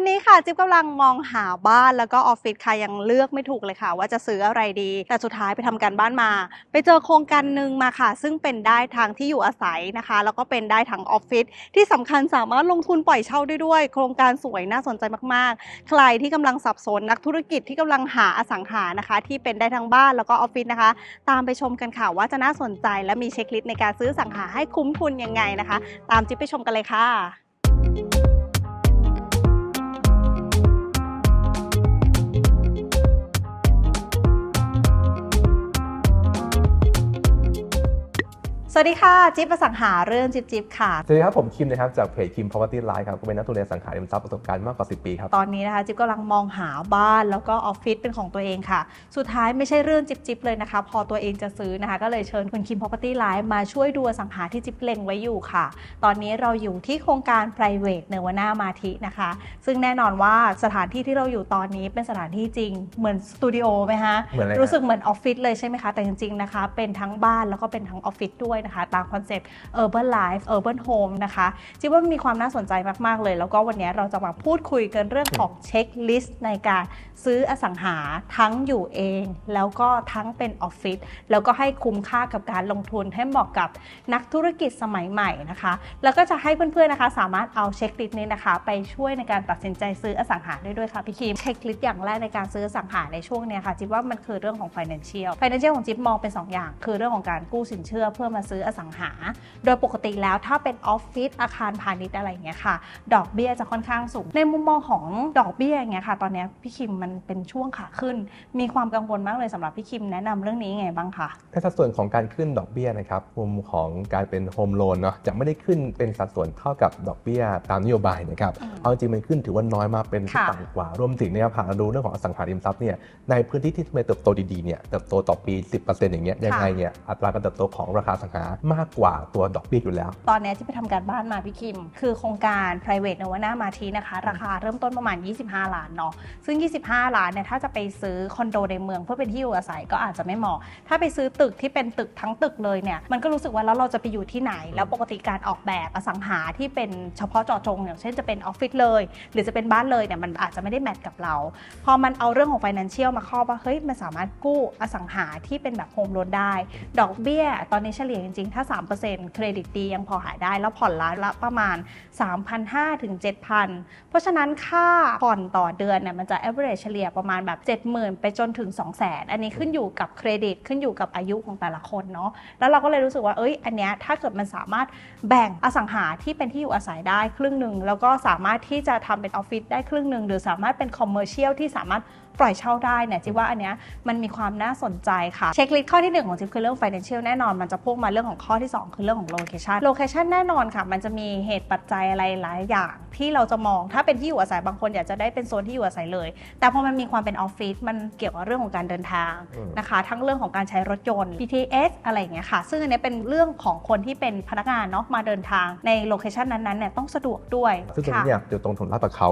อนนี้ค่ะจิ๊บกำลังมองหาบ้านแล้วก็ออฟฟิศค่ะยังเลือกไม่ถูกเลยค่ะ ว่าจะซื้ออะไรดี แต่สุดท้ายไปทำการบ้านมา ไปเจอโครงการหนึ่งมาค่ะ ซึ่งเป็นได้ทางที่อยู่อาศัยนะคะ แล้วก็เป็นได้ทั้งออฟฟิศที่สำคัญสามารถลงทุนปล่อยเช่าได้ด้วย โครงการสวยน่าสนใจมากๆ ใครที่กำลังสับสนนักธุรกิจที่กำลังหาอสังหานะคะ ที่เป็นได้ทั้งบ้านแล้วก็ออฟฟิศนะคะ ตามไปชมกันค่ะว่าจะน่าสนใจและมีเช็คลิสต์ในการซื้ออสังหาให้คุ้มทุนยังไงนะคะ ตามจิ๊บไปชมกันเลยค่ะ สวัสดีค่ะ จิ๊บอสังหาเรื่องจิ๊บจิ๊บค่ะ สวัสดีครับ ผมคิมนะครับ จากเพจคิม property life ครับก็เป็นนักทุนในอสังหาริมทรัพย์ประสบการณ์มากกว่า 10 ปีครับ ตอนนี้นะคะ จิ๊บกำลังมองหาบ้านแล้วก็ออฟฟิศเป็นของตัวเองค่ะ สุดท้ายไม่ใช่เรื่องจิ๊บจิ๊บเลยนะคะ พอตัวเองจะซื้อนะคะ ก็เลยเชิญคุณคิม property life มาช่วยดูอสังหาที่จิ๊บเล็งไว้อยู่ค่ะ ตอนนี้เราอยู่ที่โครงการ private เนวนามาธินะคะ ซึ่งแน่นอนว่าสถานที่ที่เราอยู่ตอนนี้เป็นสถานที่จริงเหมือนสตูดิโอไหมคะเหมือนอะไรรู้สึกเหมือนออฟฟิศเลยใช่ไหมคะแต่จริงๆนะคะเป็นทั้งบ้านแล้วก็เป็นทั้งออฟฟิศด้วยนะคะ ตามคอนเซปต์ urban life urban home นะคะจิบว่ามันมีความน่าสนใจมาก ๆ เลย แล้วก็วันนี้เราจะมาพูดคุยกันเรื่องของเช็คลิสต์ในการซื้ออสังหาทั้งอยู่เอง แล้วก็ทั้งเป็นออฟฟิศแล้วก็ให้คุ้มค่ากับการลงทุนให้เหมาะกับนักธุรกิจสมัยใหม่นะคะ แล้วก็จะให้เพื่อนๆนะคะ สามารถเอาเช็คลิสต์นี้นะคะ ไปช่วยในการตัดสินใจซื้ออสังหาได้ด้วยค่ะพี่คิมเช็คลิสต์อย่างแรกในการซื้ออสังหาในช่วงนี้ค่ะจิ๊บว่ามันคือเรื่องของ financial financial ของจิ๊บมองเป็นสองอย่าง คือเรื่องของการกู้สินเชื่อเพื่อมาซื้ออสังหา โดยปกติแล้วถ้าเป็นออฟฟิศอาคารพาณิชย์อะไรอย่างเงี้ยค่ะ ดอกเบี้ยจะค่อนข้างสูง ในมุมมองของดอกเบี้ยอย่างเงี้ยค่ะ ตอนเนี้ยพี่คิมมันเป็นช่วงขาขึ้น มีความกังวลมากเลยสำหรับพี่คิมแนะนำเรื่องนี้ไงบ้างคะในสัดส่วนของการขึ้นดอกเบี้ยนะครับมุมของการเป็นโฮมโลนเนาะจะไม่ได้ขึ้นเป็นสัดส่วนเท่ากับดอกเบี้ยตามนโยบายนะครับอืมเอาจริงๆมันขึ้นถือว่าน้อยมากเป็นค่ะต่ำกว่ารวมถึงเนี่ยหากเราดูเรื่องของอสังหาริมทรัพย์เนี่ยในพื้นที่ที่ทำไมเติบโตดีๆเนี่ยเติบโตต่อปี 10%อย่างเงี้ยยังไงเนี่ยอัตราการเติบโตของราคาอสังหามากกว่าตัวดอกเบี้ยอยู่แล้ว ตอนเนี้ยที่ไปทำการบ้านมาพี่คิม คือโครงการ private นวนามาทีนะคะ ราคาเริ่มต้นประมาณ 25 ล้านเนาะซึ่ง 25 ล้านเนี่ยถ้าจะไปซื้อคอนโดในเมืองเพื่อเป็นที่อยู่อาศัยก็อาจจะไม่เหมาะ ถ้าไปซื้อตึกที่เป็นตึกทั้งตึกเลยเนี่ยมันก็รู้สึกว่าแล้วเราจะไปอยู่ที่ไหน แล้วปกติการออกแบบอสังหาที่เป็นเฉพาะเจาะจง อย่างเช่นจะเป็นออฟฟิศเลย หรือจะเป็นบ้านเลยเนี่ยมันอาจจะไม่ได้แมทกับเรา พอมันเอาเรื่องของ financial มาครอบว่าเฮ้ยมันสามารถกู้อสังหาที่เป็นแบบโฮมโลนได้ ดอกเบี้ย ตอนนี้เฉลี่ยจริงๆ ถ้า 3%เครดิตดียังพอหายได้ แล้วผ่อนร้านละประมาณ 3,500ถึง7,000 เพราะฉะนั้นค่าผ่อนต่อเดือนเนี่ยมันจะ average เฉลี่ยประมาณแบบ 70,000 ไปจนถึง 200,000 อันนี้ขึ้นอยู่กับเครดิตขึ้นอยู่กับอายุของแต่ละคนเนาะแล้วเราก็เลยรู้สึกว่าเอ้ยอันเนี้ยถ้าเกิดมันสามารถแบ่งอสังหาที่เป็นที่อยู่อาศัยได้ครึ่งหนึ่งแล้วก็สามารถที่จะทำเป็นออฟฟิศได้ครึ่งหนึ่งหรือสามารถเป็นคอมเมอร์เชียลที่สามารถ ปล่อยเช่าได้เนี่ยจิบว่าอันเนี้ยมันมีความน่าสนใจค่ะเช็คลิสต์ข้อที่ 1 ของจิบคือเรื่อง financial แน่นอนมันจะพ่วงมาเรื่องของข้อที่ 2 คือเรื่องของ location location แน่นอนค่ะ มันจะมีเหตุปัจจัยอะไรหลายอย่าง ที่เราจะมองถ้าเป็นที่อยู่อาศัยบางคนอยากจะได้เป็นโซนที่อยู่อาศัยเลย แต่พอมันมีความเป็นออฟฟิศมันเกี่ยวกับเรื่องของการเดินทางอืมนะคะ ทั้งเรื่องของการใช้รถยนต์ BTS อะไรอย่างเงี้ยค่ะ ซึ่งอันเนี้ยเป็นเรื่องของคนที่เป็นพนักงานเนาะมาเดินทางในโลเคชันนั้นๆเนี่ยต้องสะดวกด้วยซึ่งตรงนี้เนี่ยอยู่ตรงถนนลาดประเขา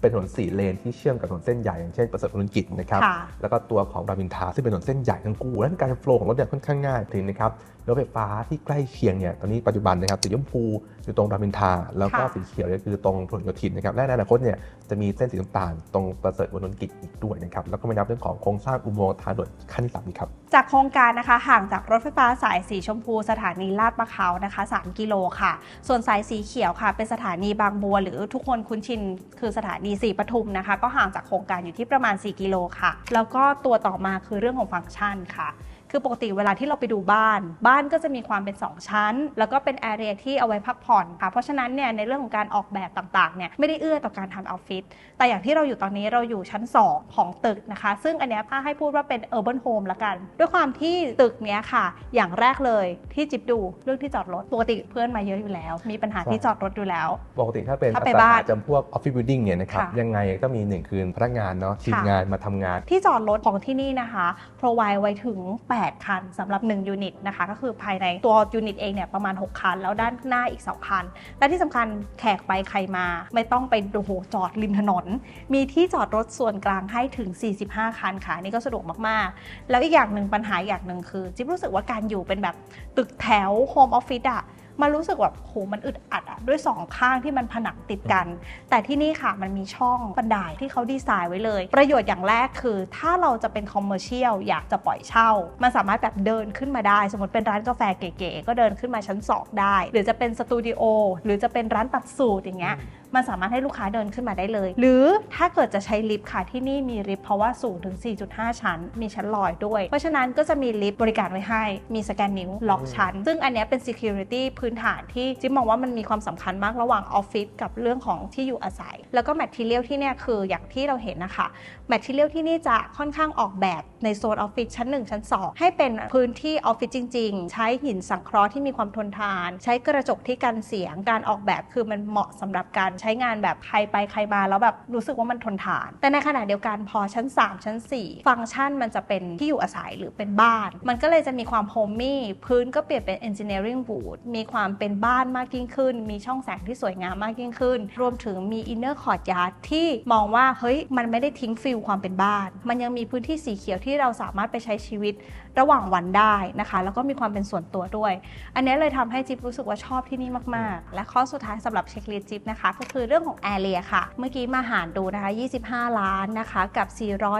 เป็นถนนสี่เลนที่เชื่อมกับถนนเส้นใหญ่อย่างเช่นประเสริฐพลกิจนะครับค่ะแล้วก็ตัวของรามอินทราซึ่งเป็นถนนเส้นใหญ่ทั้งคู่และการโฟล์ของรถเนี่ยค่อนข้างง่ายถึงนะครับ รถไฟฟ้าที่ใกล้เคียงเนี่ยตอนนี้ปัจจุบันนะครับสีชมพูอยู่ตรงรามอินทราแล้วก็ค่ะ สีเขียวเนี่ยคือตรงถนนโยธินนะครับและในอนาคตเนี่ยจะมีเส้นสีน้ำตาลตรงประเสริฐพลกิจอีกด้วยนะครับแล้วก็ไม่นับเรื่องของโครงสร้างอุโมงค์ทางด่วนขั้นที่สามอีกครับ จากโครงการนะคะห่างจากรถไฟฟ้าสายสีชมพูสถานีลาดประเขานะคะ 3 กิโลค่ะ ส่วนสายสีเขียวค่ะ เป็นสถานีบางบัว หรือทุกคนคุ้นชินคือสถานีสีปทุมนะคะ ก็ห่างจากโครงการอยู่ที่ประมาณ 4 กิโลค่ะ แล้วก็ตัวต่อมาคือเรื่องของฟังก์ชันค่ะ คือปกติเวลาที่เราไปดูบ้าน บ้านก็จะมีความเป็น 2 ชั้น แล้วก็เป็นแอเรียที่เอาไว้พักผ่อนค่ะ เพราะฉะนั้นเนี่ยในเรื่องของการออกแบบต่างๆเนี่ยไม่ได้เอื้อต่อการทำออฟฟิศ แต่อย่างที่เราอยู่ตอนนี้เราอยู่ชั้น 2 ของตึกนะคะ ซึ่งอันเนี้ยถ้าให้พูดว่าเป็น urban home ละกัน ด้วยความที่ตึกเนี้ยค่ะ อย่างแรกเลยที่จิ๊บดูเรื่องที่จอดรถ ปกติเพื่อนมาเยอะอยู่แล้ว มีปัญหาที่จอดรถอยู่แล้ว ปกติถ้าเป็นถ้าไปอสังบ้าหานจำพวกออฟฟิศบิลดิ่งเนี่ยนะครับค่ะยังไงก็มีหนึ่งคืนพนักงานเนาะทีมค่ะงานมาทำงาน ที่จอดรถของที่นี่นะคะ provide ไว้ถึง 8คันสำหรับ 1 ยูนิตนะคะ ก็คือภายในตัวยูนิตเองเนี่ยประมาณ 6 คัน แล้วด้านหน้าอีก 2 คัน และที่สำคัญแขกไปใครมา ไม่ต้องไปโอ้โหจอดริมถนน มีที่จอดรถส่วนกลางให้ถึง 45 คันค่ะนี่ก็สะดวกมากๆ แล้วอีกอย่างหนึ่งปัญหาอย่างหนึ่งคือจิ๊บรู้สึกว่าการอยู่เป็นแบบตึกแถวโฮมออฟฟิศอะ มันรู้สึกแบบโหมันอึดอัดอะด้วยสองข้างที่มันผนังติดกัน แต่ที่นี่ค่ะมันมีช่องบันไดที่เขาดีไซน์ไว้เลย ประโยชน์อย่างแรกคือ ถ้าเราจะเป็นคอมเมอร์เชียลอยากจะปล่อยเช่า มันสามารถแบบเดินขึ้นมาได้ สมมติเป็นร้านกาแฟเก๋ๆก็เดินขึ้นมาชั้นสองได้ หรือจะเป็นสตูดิโอหรือจะเป็นร้านตัดสูตรอย่างเงี้ย มันสามารถให้ลูกค้าเดินขึ้นมาได้เลย หรือถ้าเกิดจะใช้ลิฟต์ค่ะที่นี่มีลิฟต์เพราะว่าสูงถึง 4.5 ชั้น มีชั้นลอยด้วย เพราะฉะนั้นก็จะมีลิฟต์บริการไว้ให้ มีสแกนนิ้วล็อกชั้น ซึ่งอันเนี้ยเป็น security พื้นฐานที่จิ๊บมองว่ามันมีความสำคัญมากระหว่างออฟฟิศกับเรื่องของที่อยู่อาศัย แล้วก็แมทเทียลที่เนี่ยคืออย่างที่เราเห็นนะคะแมทเทียลที่นี่จะค่อนข้างออกแบบในโซนออฟฟิศชั้น 1 ชั้น 2 ให้เป็นพื้นที่ออฟฟิศจริง ๆ ใช้หินสังเคราะห์ที่มีความทนทาน ใช้กระจกที่กันเสียงการออกแบบคือมันเหมาะสำหรับการใช้งานแบบใครไปใครมาแล้วแบบรู้สึกว่ามันทนทาน แต่ในขณะเดียวกันพอชั้น 3 ชั้น 4 ฟังก์ชันมันจะเป็นที่อยู่อาศัยหรือเป็นบ้าน มันก็เลยจะมีความโฮมมี่พื้นก็เปลี่ยนเป็น engineering wood มีความเป็นบ้านมากยิ่งขึ้น มีช่องแสงที่สวยงามมากยิ่งขึ้น รวมถึงมี inner courtyard ที่มองว่าเฮ้ยมันไม่ได้ทิ้งฟิลความเป็นบ้าน มันยังมีพื้นที่สีเขียวที่เราสามารถไปใช้ชีวิตระหว่างวันได้นะคะ แล้วก็มีความเป็นส่วนตัวด้วย อันนี้เลยทำให้จิ๊บรู้สึกว่าชอบที่นี่มากๆ และข้อสุดท้ายสำหรับเช็คลิสต์จิ๊บนะคะก็คือเรื่องของแอเรียค่ะ เมื่อกี้มาหารดูนะคะ 25 ล้านนะคะ กับ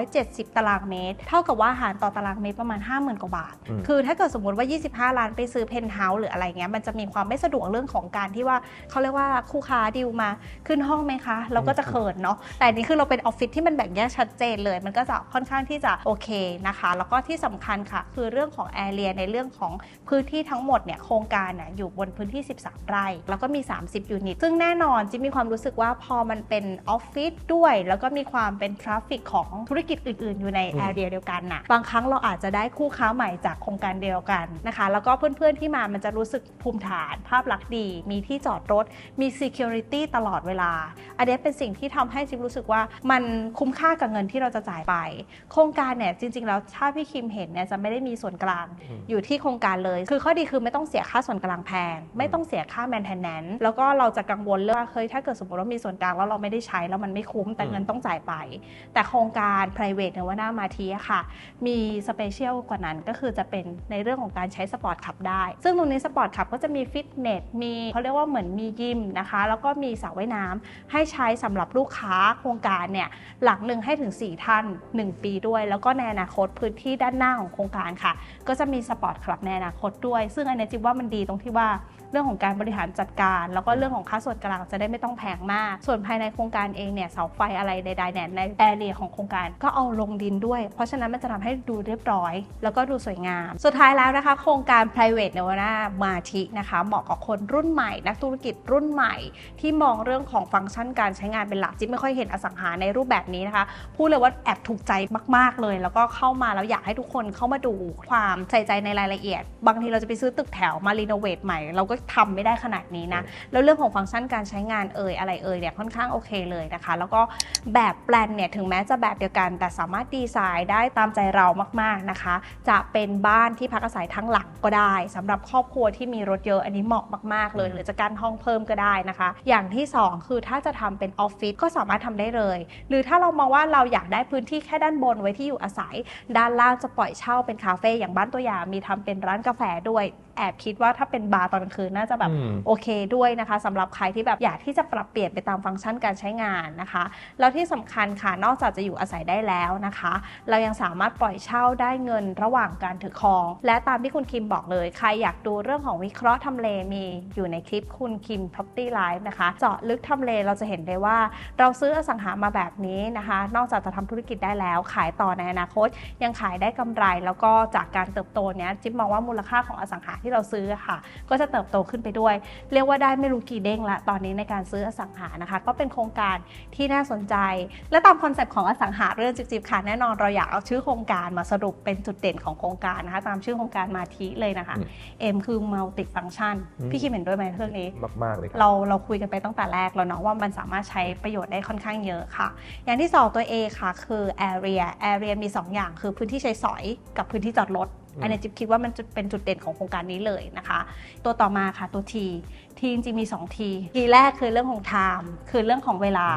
470 ตารางเมตร เท่ากับว่าหารต่อตารางเมตรประมาณ 50,000 กว่าบาทอืมคือถ้าเกิดสมมติว่า 25 ล้านไปซื้อเพนท์เฮาส์หรืออะไรเงี้ย มันจะมีความไม่สะดวกเรื่องของการที่ว่าเขาเรียกว่าคู่ค้าดิวมาขึ้นห้องไหมคะ เราก็จะเขินเนาะ แต่อันนี้คือเราเป็นออฟฟิศที่มันแบ่งแยกชัดเจนเลย มันก็จะค่อนข้างที่จะโอเคนะคะ แล้วก็ที่สำคัญค่ะ คือเรื่องของแอเรียในเรื่องของพื้นที่ทั้งหมดเนี่ย โครงการน่ะอยู่บนพื้นที่ 13 ไร่ แล้วก็มี 30 ยูนิต ซึ่งแน่นอนจิ๊บมีความรู้สึกว่าพอมันเป็นออฟฟิศด้วย แล้วก็มีความเป็นทราฟฟิกของธุรกิจอื่น ๆ อยู่ในอืมแอเรียเดียวกันน่ะบางครั้งเราอาจจะได้คู่ค้าใหม่จากโครงการเดียวกันนะคะ แล้วก็เพื่อน ๆ ที่มามันจะรู้สึกภูมิฐาน ภาพลักษณ์ดี มีที่จอดรถ มี security ตลอดเวลา อันนี้เป็นสิ่งที่ทำให้จิ๊บรู้สึกว่ามันคุ้มค่ากับเงินที่เราจะจ่ายไป โครงการเนี่ยจริง ๆ แล้วถ้าพี่คิมเห็นเนี่ยจะไม่ได้มีส่วนกลางอืมอยู่ที่โครงการเลย คือข้อดีคือไม่ต้องเสียค่าส่วนกลางแพง ไม่ต้องเสียค่า maintenance แล้วก็เราจะกังวลเรื่องว่าเฮ้ยถ้าเกิดสมมติว่ามีส่วนกลางแล้วเราไม่ได้ใช้แล้วมันไม่คุ้มแต่เงินต้องจ่ายไป แต่โครงการ private ในว่าหน้ามาทีอะค่ะ มีสเปเชียลกว่านั้นก็คือจะเป็นในเรื่องของการใช้สปอร์ตขับได้ ซึ่งตรงนี้สปอร์ตขับก็จะมีฟิตเนสมีเขาเรียกว่าเหมือนมียิมนะคะ แล้วก็มีสระว่ายน้ำให้ใช้สำหรับลูกค้าโครงการเนี่ยหลังหนึ่งให้ถึง 4 ท่าน 1 ปีด้วย แล้วก็ในอนาคตพื้นที่ด้านหน้าของโครงการค่ะ ก็จะมีสปอร์ตคลับในอนาคตด้วย ซึ่งอันเนี้ยจิ๊บว่ามันดีตรงที่ว่าเรื่องของการบริหารจัดการ แล้วก็เรื่องของค่าส่วนกลางจะได้ไม่ต้องแพงมาก ส่วนภายในโครงการเองเนี่ยเสาไฟอะไรใดๆเนี่ยในแอเรียของโครงการก็เอาลงดินด้วย เพราะฉะนั้นมันจะทำให้ดูเรียบร้อย แล้วก็ดูสวยงาม สุดท้ายแล้วนะคะ โครงการ private ในวันหน้ามาทินะคะเหมาะกับคนรุ่นใหม่ นักธุรกิจรุ่นใหม่ ที่มองเรื่องของฟังก์ชันการใช้งานเป็นหลักจิ๊บไม่ค่อยเห็นอสังหาในรูปแบบนี้นะคะพูดเลยว่าแอบถูกใจมาก ๆเลย แล้วก็เข้ามาแล้วอยากให้ทุกคนเข้ามาดูความใส่ใจในรายละเอียด บางทีเราจะไปซื้อตึกแถวมารีโนเวทใหม่เราก็ทำไม่ได้ขนาดนี้นะ แล้วเรื่องของฟังก์ชันการใช้งานเอ่ยอะไรเอ่ยเนี่ยค่อนข้างโอเคเลยนะคะ แล้วก็แบบแปลนเนี่ยถึงแม้จะแบบเดียวกัน แต่สามารถดีไซน์ได้ตามใจเรามากๆนะคะ จะเป็นบ้านที่พักอาศัยทั้งหลังก็ได้สำหรับครอบครัวที่มีรถเยอะอันนี้เหมาะมากๆ เลยหรือจะการห้องเพิ่มก็ได้นะคะ อย่างที่สองคือถ้าจะทำเป็นออฟฟิศก็สามารถทำได้เลย หรือถ้าเรามองว่าเราอยากได้พื้นที่แค่ด้านบนไว้ที่อยู่อาศัย ด้านล่างจะปล่อยเช่าเป็นคาเฟ่อย่างบ้านตัวอย่างมีทำเป็นร้านกาแฟด้วย แอบคิดว่าถ้าเป็นบาร์ตอนกลางคืนน่าจะแบบอืมโอเคด้วยนะคะสำหรับใครที่แบบอยากที่จะปรับเปลี่ยนไปตามฟังก์ชันการใช้งานนะคะ แล้วที่สำคัญค่ะนอกจากจะอยู่อาศัยได้แล้วนะคะ เรายังสามารถปล่อยเช่าได้เงินระหว่างการถือครอง และตามที่คุณคิมบอกเลย ใครอยากดูเรื่องของวิเคราะห์ทำเลมีอยู่ในคลิปคุณคิม Property Live นะคะ เจาะลึกทำเลเราจะเห็นได้ว่า เราซื้ออสังหามาแบบนี้นะคะ นอกจากจะทำธุรกิจได้แล้ว ขายต่อในอนาคต ยังขายได้กำไร แล้วก็จากการเติบโตเนี้ยจิ๊บมองว่ามูลค่าของอสังหาที่เราซื้ออะค่ะ ก็จะเติบโตขึ้นไปด้วย เรียกว่าได้ไม่รู้กี่เด้งละตอนนี้ในการซื้ออสังหานะคะ ก็เป็นโครงการที่น่าสนใจ และตามคอนเซปต์ของอสังหาเรื่องจิบๆค่ะแน่นอนเราอยากเอาชื่อโครงการมาสรุปเป็นจุดเด่นของโครงการนะคะ ตามชื่อโครงการมาทีเลยนะคะอืม M คือ multi function อืมพี่คิดเห็นด้วยไหมเรื่องนี้มากๆเลยครับเราเราคุยกันไปตั้งแต่แรกแล้วเนาะว่ามันสามารถใช้ประโยชน์ได้ค่อนข้างเยอะค่ะ อย่างที่ 2 ตัว A ค่ะคือ area area มี 2 อย่างคือพื้นที่ใช้สอยกับพื้นที่จอดรถ อืมอันนี้จิ๊บคิดว่ามันจุดเป็นจุดเด่นของโครงการนี้เลยนะคะ ตัวต่อมาค่ะตัว T T จริงๆมี2 T T แรกคือเรื่องของ time คือเรื่องของเวลา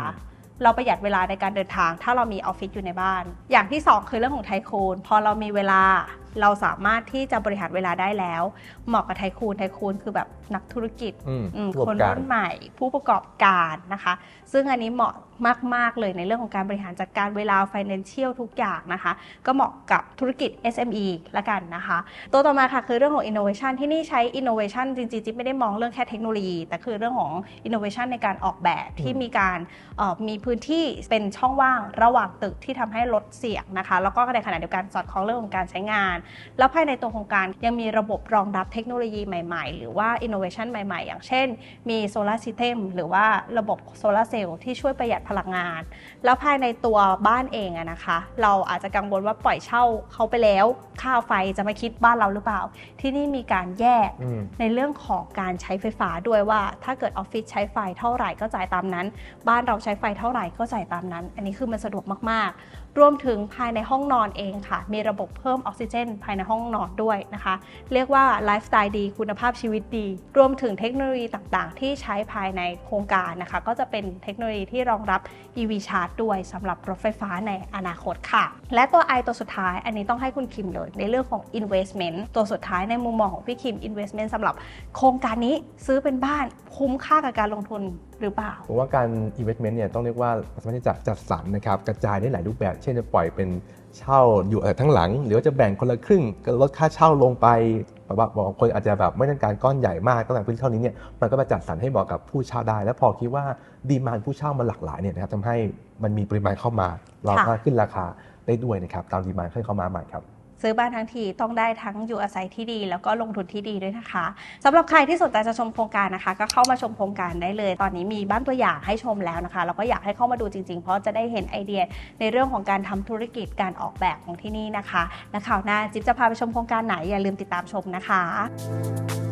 เราประหยัดเวลาในการเดินทาง ถ้าเรามีออฟฟิศอยู่ในบ้าน อย่างที่ 2 คือเรื่องของไทคูนพอเรามีเวลาเราสามารถที่จะบริหารเวลาได้แล้ว เหมาะกับไทคูนไทคูนคือแบบนักธุรกิจอืมอืมผู้ประคกนอบการรุ่นใหม่ ผู้ประกอบการนะคะ ซึ่งอันนี้เหมาะ มาก ๆ เลยในเรื่องของการบริหารจัดการเวลา financial ทุกอย่างนะคะ ก็เหมาะกับธุรกิจ SME ละกันนะคะ ตัวต่อมาค่ะคือเรื่องของ innovation ที่นี่ใช้ innovation จริงๆจิ๊บไม่ได้มองเรื่องแค่เทคโนโลยี แต่คือเรื่องของ innovation ในการออกแบบที่มีการเอ่อมีพื้นที่เป็นช่องว่างระหว่างตึกที่ทำให้ลดเสียงนะคะ แล้วก็ในขณะเดียวกันสอดคล้องเรื่องของการใช้งาน แล้วภายในตัวโครงการยังมีระบบรองรับเทคโนโลยีใหม่ๆ หรือว่า innovation ใหม่ๆ อย่างเช่น มีโซลาร์ system หรือว่าระบบโซลาร์เซลล์ที่ช่วยประหยัดพลังงาน แล้วภายในตัวบ้านเองอะนะคะ เราอาจจะกังวลว่าปล่อยเช่าเขาไปแล้ว ค่าไฟจะมาคิดบ้านเราหรือเปล่า ที่นี่มีการแยกอืมในเรื่องของการใช้ไฟฟ้าด้วยว่า ถ้าเกิดออฟฟิศใช้ไฟเท่าไหร่ก็จ่ายตามนั้น บ้านเราใช้ไฟเท่าไหร่ก็จ่ายตามนั้น อันนี้คือมันสะดวกมากๆ รวมถึงภายในห้องนอนเองค่ะ มีระบบเพิ่มออกซิเจน ภายในห้องนอนด้วยนะคะ เรียกว่าไลฟ์สไตล์ดี คุณภาพชีวิตดี รวมถึงเทคโนโลยีต่างๆ ที่ใช้ภายในโครงการนะคะ ก็จะเป็นเทคโนโลยีที่รองรับ EV Charge ด้วยสำหรับรถไฟฟ้าในอนาคตค่ะ และตัว I ตัวสุดท้าย อันนี้ต้องให้คุณคิมเลย ในเรื่องของ investment ตัวสุดท้ายในมุมมองของพี่คิม investment สำหรับโครงการนี้ซื้อเป็นบ้านคุ้มค่ากับการลงทุน หรือเปล่า ผมว่าการ investment เนี่ยต้องเรียกว่าสามารถที่จะจัดสรรนะครับกระจายได้หลายรูปแบบ เช่นจะปล่อยเป็นเช่าอยู่ทั้งหลัง หรือว่าจะแบ่งคนละครึ่งลดค่าเช่าลงไปแบบว่าบางคนอาจจะแบบไม่ต้องการก้อนใหญ่มากต้องการพื้นที่เท่านี้เนี่ยมันก็มาจัดสรรให้เหมาะกับผู้เช่าได้ แล้วพอคิดว่าดีมานผู้เช่ามันหลากหลายเนี่ยนะครับทำให้มันมีปริมาณเข้ามาเราก็ขึ้นราคาได้ด้วยนะครับตามดีมานที่เข้ามาใหม่ครับ ซื้อบ้านทั้งทีต้องได้ทั้งอยู่อาศัยที่ดี แล้วก็ลงทุนที่ดีด้วยนะคะสำหรับใครที่สนใจจะชมโครงการนะคะ ก็เข้ามาชมโครงการได้เลย ตอนนี้มีบ้านตัวอย่างให้ชมแล้วนะคะแล้วก็อยากให้เข้ามาดูจริงๆ เพราะจะได้เห็นไอเดียในเรื่องของการทำธุรกิจการออกแบบของที่นี่นะคะ และข่าวหน้าจิ๊บจะพาไปชมโครงการไหนอย่าลืมติดตามชมนะคะ